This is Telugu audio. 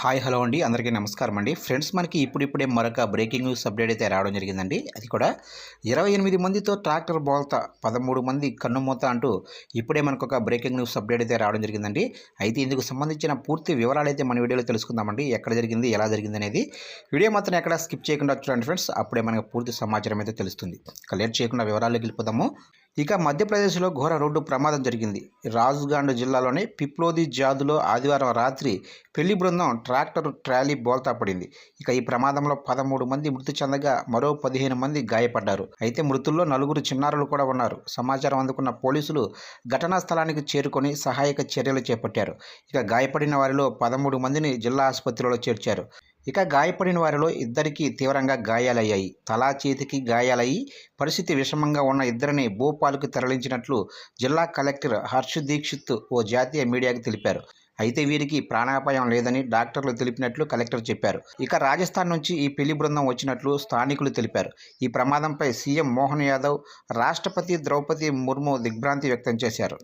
హాయ్ హలో అండి. అందరికీ నమస్కారం అండి. ఫ్రెండ్స్ మనకి ఇప్పుడిప్పుడే మరొక బ్రేకింగ్ న్యూస్ అప్డేట్ అయితే రావడం జరిగిందండి. అది కూడా ఇరవై ఎనిమిది మందితో ట్రాక్టర్ బోల్తా పదమూడు మంది కన్నుమూత అంటూ ఇప్పుడే మనకు ఒక బ్రేకింగ్ న్యూస్ అప్డేట్ అయితే రావడం జరిగిందండి. అయితే ఇందుకు సంబంధించిన పూర్తి వివరాలు అయితే మన వీడియోలో తెలుసుకుందామండి. ఎక్కడ జరిగింది ఎలా జరిగింది అనేది వీడియో మాత్రం ఎక్కడ స్కిప్ చేయకుండా చూడండి ఫ్రెండ్స్. అప్పుడే మనకు పూర్తి సమాచారం అయితే తెలుస్తుంది. ఇక లేట్ చేయకుండా వివరాల్లోకి వెళ్ళిపోదాము. ఇక మధ్యప్రదేశ్లో ఘోర రోడ్డు ప్రమాదం జరిగింది. రాజుగాండ్ జిల్లాలోని పిప్లోది జాదులో ఆదివారం రాత్రి పెళ్ళి బృందం ట్రాక్టర్ ట్రాలీ బోల్తా పడింది. ఇక ఈ ప్రమాదంలో పదమూడు మంది మృతి చెందగా మరో పదిహేను మంది గాయపడ్డారు. అయితే మృతుల్లో నలుగురు చిన్నారులు కూడా ఉన్నారు. సమాచారం అందుకున్న పోలీసులు ఘటనా స్థలానికి చేరుకొని సహాయక చర్యలు చేపట్టారు. ఇక గాయపడిన వారిలో పదమూడు మందిని జిల్లా ఆసుపత్రిలో చేర్చారు. ఇక గాయపడిన వారిలో ఇద్దరికి తీవ్రంగా గాయాలయ్యాయి. తలా చేతికి గాయాలయ్యి పరిస్థితి విషమంగా ఉన్న ఇద్దరిని భోపాల్కు తరలించినట్లు జిల్లా కలెక్టర్ హర్ష్ దీక్షిత్ ఓ జాతీయ మీడియాకు తెలిపారు. అయితే వీరికి ప్రాణాపాయం లేదని డాక్టర్లు తెలిపినట్లు కలెక్టర్ చెప్పారు. ఇక రాజస్థాన్ నుంచి ఈ పెళ్ళి బృందం వచ్చినట్లు స్థానికులు తెలిపారు. ఈ ప్రమాదంపై సీఎం మోహన్ యాదవ్ రాష్ట్రపతి ద్రౌపది ముర్ము దిగ్భ్రాంతి వ్యక్తం చేశారు.